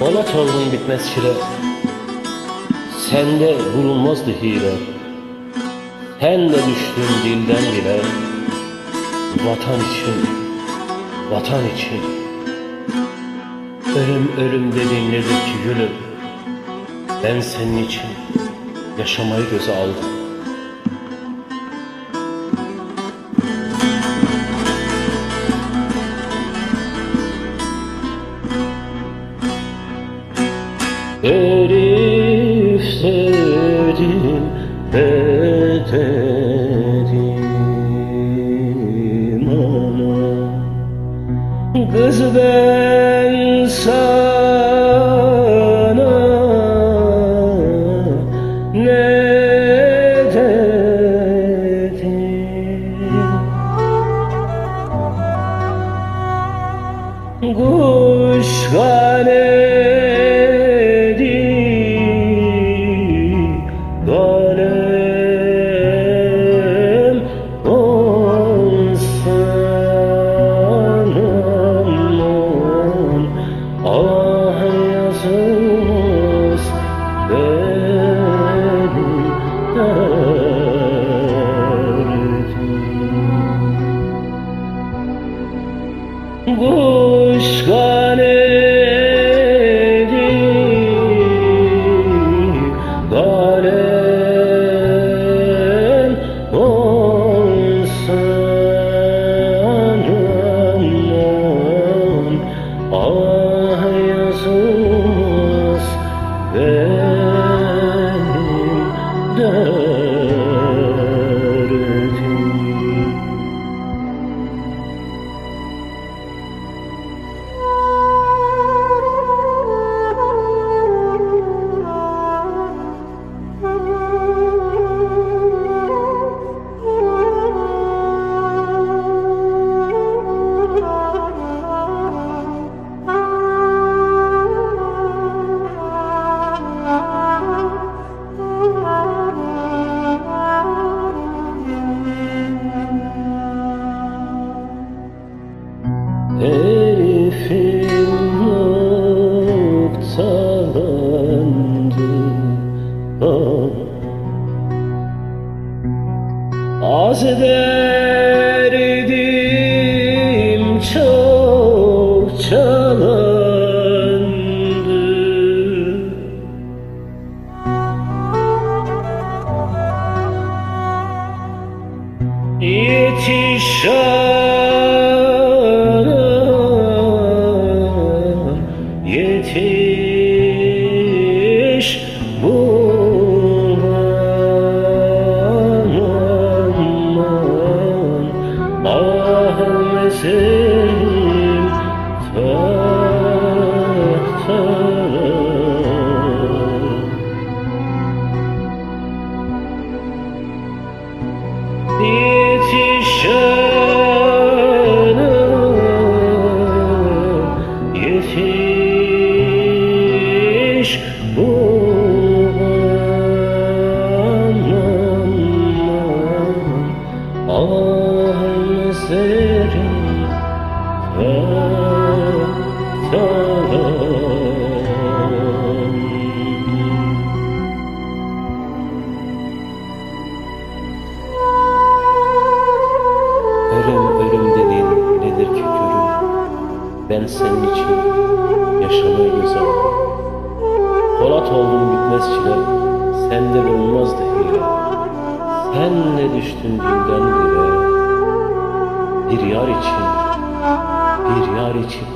Polat oldun bitmez çile Sende bulunmazdı hile. Sen de düştün dilden dile. Vatan için Vatan için. Ölüm ölüm dediğin nedir ki gülüm? Ben senin için Yaşamayı göze aldım bededim ama Kız ben sana ne dedim? Kuş kanedi yazılmaz benim derdim Kuş Az derdim çok çalandı Yetiş Ben senin için yaşamayı göze aldım. Polat oldum bitmez çile Senden olmazdı hile Sen ne düştün dilden dile bir yar için, bir yar için.